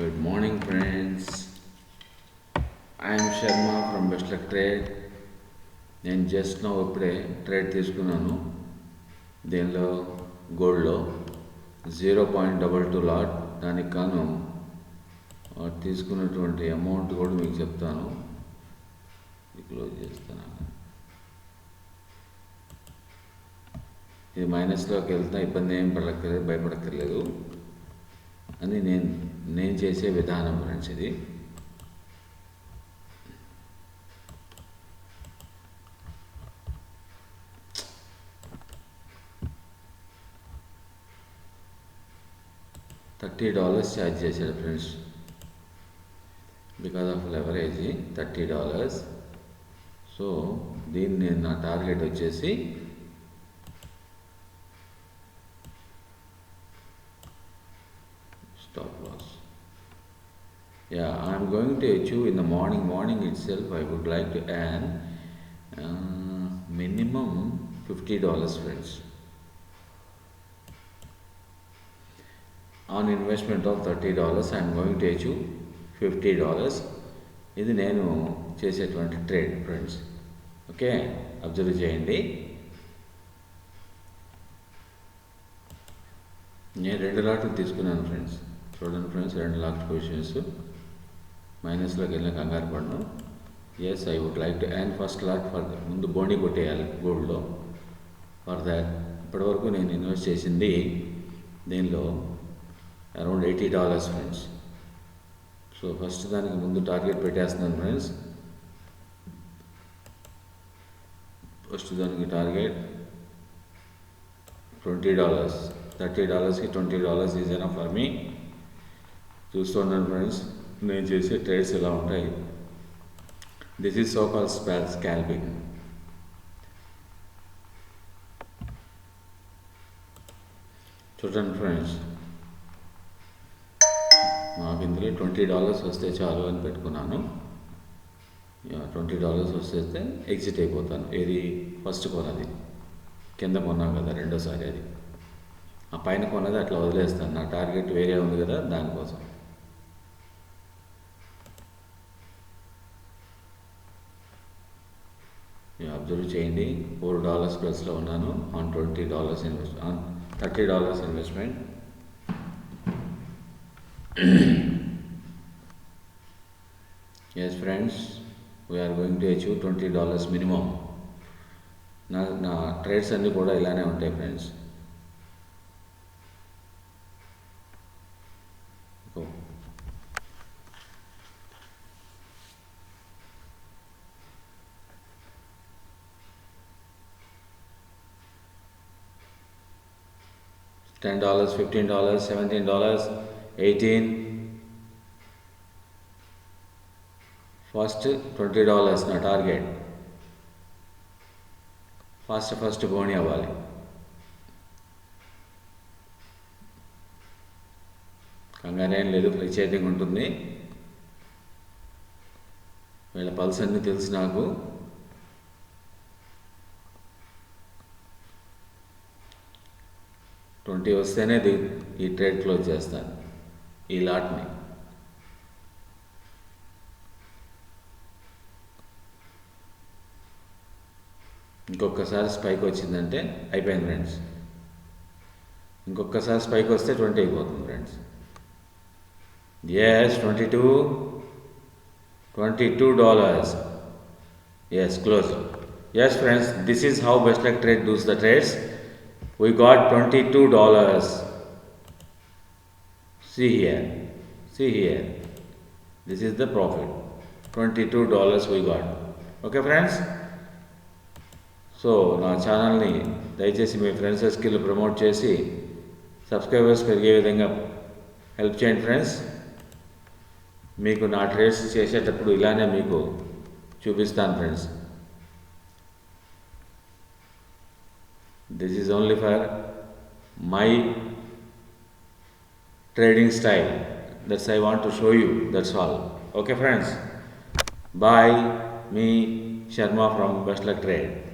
Good morning, friends. I am Sharma from Best Luck Trade. నేను just now ఇప్పుడే trade తీసుకున్నాను. దీనిలో గోల్డ్లో zero point double two lot దానికి కాను తీసుకున్నటువంటి అమౌంట్ కూడా మీకు చెప్తాను. క్లోజ్ చేస్తాను. ఇది మైనస్లోకి వెళ్తున్నా ఇబ్బంది ఏం పడక్కర్లేదు భయపడక్కర్లేదు. అని నేను నేను చేసే విధానం ఫ్రెండ్స్ ఇది థర్టీ డాలర్స్ ఛార్జ్ చేశాడు friends. Because of leverage thirty dollars. So దీన్ని నా టార్గెట్ వచ్చేసి stop loss. Yeah, I'm going to achieve in the morning. Morning itself, I would like to earn uh, minimum fifty dollars, friends. On investment of thirty dollars, I'm going to achieve fifty dollars. ఇది నేను చేసేటువంటి trade friends okay observe చేయండి నేను రెండు లాట్లు తీసుకున్నాను friends చూడండి friends రెండు lock questions మైనస్లోకి వెళ్ళిన కంగారు పడను. Yes I would like to and first lot for ముందు బోండి కొట్టేయాలి గోల్డ్లో. ఫర్ దాట్ ఇప్పటివరకు నేను ఇన్వెస్ట్ చేసింది దీనిలో around eighty dollars friends so first దానికి ముందు టార్గెట్ పెట్టేస్తున్నాను ఫ్రెండ్స్ ఫస్ట్ దానికి target twenty dollars thirty డాలర్స్కి twenty dollars is enough for me చూస్తున్నాను ఫ్రెండ్స్ నేను చేసే ట్రేడ్స్ ఎలా ఉంటాయి? దిస్ ఈజ్ సో కాల్ స్పాల్ స్కాల్పింగ్ చూడండి ఫ్రెండ్స్ నాకు ఇందులో ట్వంటీ డాలర్స్ వస్తే చాలు అని పెట్టుకున్నాను. ట్వంటీ డాలర్స్ వస్తే ఎగ్జిట్ అయిపోతాను. ఏది? ఫస్ట్ కొనది కింద కొన్నాం కదా రెండోసారి అది. ఆ పైన కొన్నది అట్లా వదిలేస్తాను. నా టార్గెట్ వేరే ఉంది కదా దానికోసం. అబ్జర్వ్ చేయండి. ఫోర్ డాలర్స్ ప్లస్లో ఉన్నాను. On twenty dollars invest on thirty dollars investment. Yes friends we are going to achieve twenty dollars minimum నా నా ట్రేడ్స్ అన్నీ కూడా ఇలానే ఉంటాయి friends ten dollars fifteen dollars seventeen dollars eighteen first twenty dollars నా target first first బోని అవ్వాలి. కంగారేం లేదు ఫ్లక్చుయేటింగ్ ఉంటుంది. వీళ్ళ పల్స్ అన్నీ తెలుసు నాకు. ట్వంటీ వస్తేనే ది ఈ ట్రేడ్ క్లోజ్ చేస్తాను ఈ లాట్ని. ఇంకొకసారి స్పైక్ వచ్చిందంటే అయిపోయింది ఫ్రెండ్స్. ఇంకొకసారి స్పైక్ వస్తే ట్వంటీ అయిపోతుంది friends. Yes twenty two. Twenty two dollars yes close yes friends this is how best luck trade does the trades we got 22 dollars see here see here this is the profit 22 dollars we got okay friends so నా ఛానల్ని దయచేసి మీ friends skill promote చేసి subscribers పెరిగే విధంగా help చేయండి friends మీకు నా ట్రేడ్స్ చేసేటప్పుడు ఇలానే మీకు చూపిస్తాను friends this is only for my trading style. That's i want to show you that's all. Okay friends? Bye me sharma from best luck trade